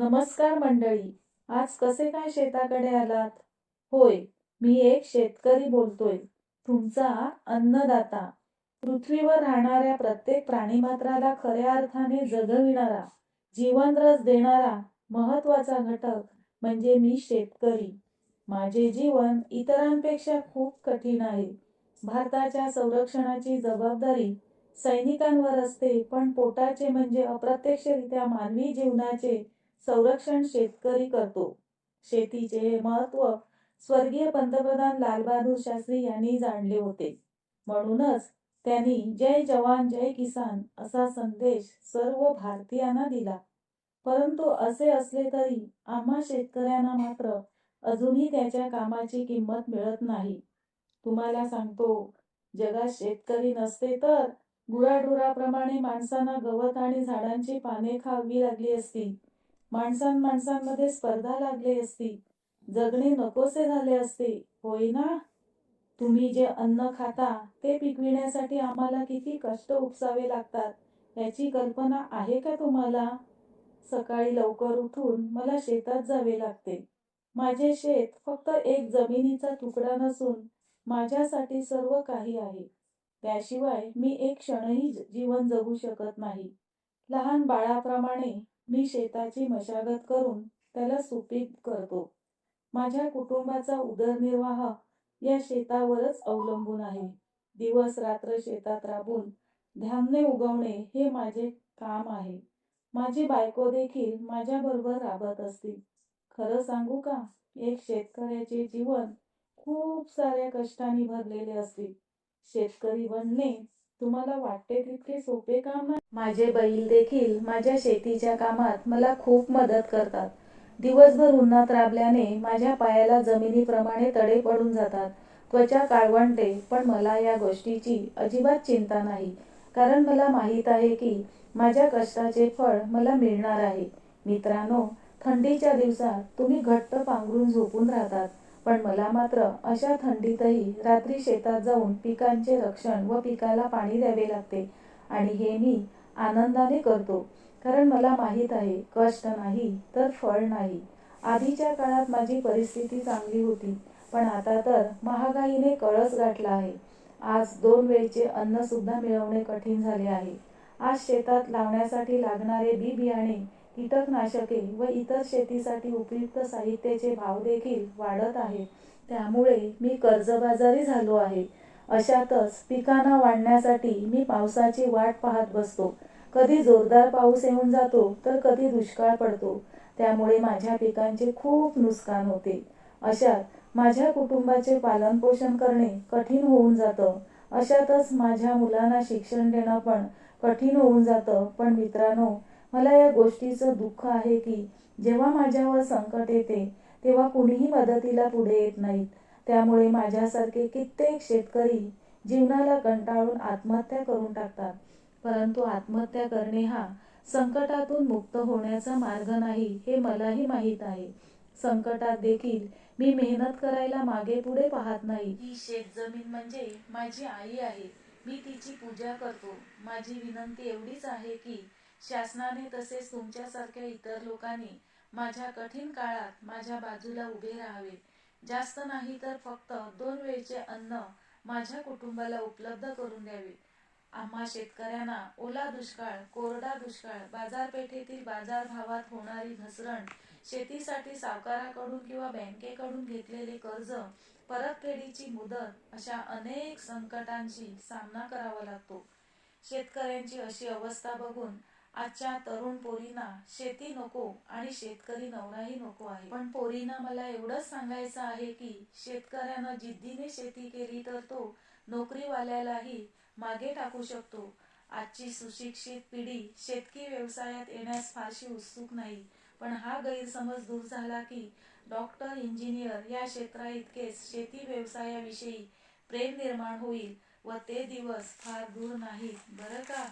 नमस्कार मंडळी आज कसे काय शेताकडे आलात? होय मी एक शेतकरी बोलतोय तुमचा अन्नदाता. पृथ्वीवर राहणाऱ्या प्रत्येक प्राणीमात्राला खऱ्या अर्थाने जगविणारा जीवनरस देणारा महत्त्वाचा घटक म्हणजे मी शेतकरी. माझे जीवन इतरांपेक्षा खूप कठीण आहे. भारताच्या संरक्षणाची जबाबदारी सैनिकांवर असते पण पोटाचे म्हणजे अप्रत्यक्षरित्या मानवी जीवनाचे संरक्षण शेतकरी करतो. शेतीचे हे महत्त्व स्वर्गीय पंतप्रधान लालबहादूर शास्त्री यांनी जाणले होते. म्हणूनच त्यांनी जय जवान जय किसान असा संदेश सर्व भारतीयांना दिला. परंतु असे असले तरी आम्हा शेतकऱ्यांना मात्र अजूनही त्याच्या कामाची किंमत मिळत नाही. तुम्हाला सांगतो जगात शेतकरी नसते तर गुराढोराप्रमाणे माणसांना गवत आणि झाडांची पाने खावी लागली असती. माणसां माणसांमध्ये स्पर्धा लागली असती. जगणे नकोसे झाले असते. होय ना तुम्ही जे अन्न खाता ते पिकविण्यासाठी आम्हाला किती कष्ट उपसावे लागतात याची कल्पना आहे का तुम्हाला? सकाळी लवकर उठून मला शेतात जावे लागते. माझे शेत फक्त एक जमिनीचा तुकडा नसून माझ्यासाठी सर्व काही आहे. त्याशिवाय मी एक क्षणही जीवन जगू शकत नाही. लहान बाळाप्रमाणे मी शेताची मशागत करून त्याला सुपीक करतो. माझ्या कुटुंबाचा उदरनिर्वाह या शेतावरच अवलंबून आहे. दिवस रात्र शेतात राबून धान्य उगवणे हे माझे काम आहे. माझी बायको देखील माझ्या बरोबर राबत असते खरं सांगू का? एक शेतकऱ्याचे जीवन खूप साऱ्या कष्टाने भरलेले असते. शेतकरी बनणे तुम्हाला वाटते तितके सोपे काम नाही? माझे बैल देखील माझ्या शेतीच्या कामात मला खूप मदत करतात. दिवसभर उन्हात राबल्याने माझ्या पायाला जमिनीप्रमाणे तडे पडून जातात. त्वचा काळवंटे पण मला या गोष्टीची अजिबात चिंता नाही. कारण मला माहीत आहे की माझ्या कष्टाचे फळ मला मिळणार आहे. मित्रांनो थंडीच्या दिवसात तुम्ही घट्ट पांघरून झोपून राहतात. पण मला मात्र अशा थंडीतही रात्री शेतात जाऊन पिकांचे रक्षण व पिकाला पाणी द्यावे लागते. आणि हे मी आनंदाने करतो. कारण मला माहीत आहे कष्ट नाही तर फळ नाही. आधीच्या काळात माझी परिस्थिती चांगली होती पण आता तर महागाईने कळस गाठला आहे. आज दोन वेळचे अन्न सुद्धा मिळवणे कठीण झाले आहे. आज शेतात लावण्यासाठी लागणारे बी बियाणे कीटकनाशके व इतर शेतीसाठी उपयुक्त साहित्याचे भाव देखील वाढत आहेत. त्यामुळे मी कर्जबाजारी झालो आहे. अशातच पिकांना वाढण्यासाठी मी पावसाची वाट पाहत बसतो. कधी जोरदार पाऊस येऊन जातो तर कधी दुष्काळ पडतो. त्यामुळे माझ्या पिकांचे खूप नुकसान होते. अशात माझ्या कुटुंबाचे पालनपोषण करणे कठीण होऊन जातं. अशातच माझ्या मुलांना शिक्षण देणं पण कठीण होऊन जातं. पण मित्रांनो मला या गोष्टीचं दुःख आहे की जेव्हा माझ्यावर संकट येते तेव्हा कुणीही मदतीला पुढे येत नाहीत. त्यामुळे माझ्यासारखे कित्येक शेतकरी जीवनाला कंटाळून आत्महत्या करून टाकतात. परंतु आत्महत्या करणे हा संकटातून मुक्त होण्याचा मार्ग नाही हे मलाही माहीत आहे. संकटात देखील मी मेहनत करायला मागे पुढे पाहत नाही. ही शेतजमीन म्हणजे माझी आई आहे. मी तिची पूजा करतो. माझी विनंती एवढीच आहे की शासनाने तसेच तुमच्यासारख्या इतर लोकांनी माझ्या कठीण काळात माझ्या बाजूला उभे राहावे. जास्त नाही तर फक्त दोन वेळचे अन्न माझ्या कुटुंबाला उपलब्ध करून द्यावे. आम्हा शेतकऱ्यांना ओला दुष्काळ कोरडा दुष्काळ बाजारपेठेतील बाजारभावात होणारी घसरण शेतीसाठी सावकाराकडून किंवा बँकेकडून घेतलेले कर्ज परतफेडीची मुदत अशा अनेक संकटांशी सामना करावा लागतो. शेतकऱ्यांची अशी अवस्था बघून आजच्या तरुण पोरींना शेती नको आणि शेतकरी नवराही नको आहे. पण पोरींना मला एवढंच सांगायचं आहे की शेतकऱ्यानं जिद्दीने शेती केली तर तो नोकरीवाल्यालाही मागे टाकू शकतो. आजची सुशिक्षित पिढी शेतकी व्यवसायात येण्यास फारशी उत्सुक नाही. पण हा गैरसमज दूर झाला की डॉक्टर इंजिनियर या क्षेत्रा इतकेच शेती व्यवसायाविषयी प्रेम निर्माण होईल व ते दिवस फार दूर नाहीत. बरं का?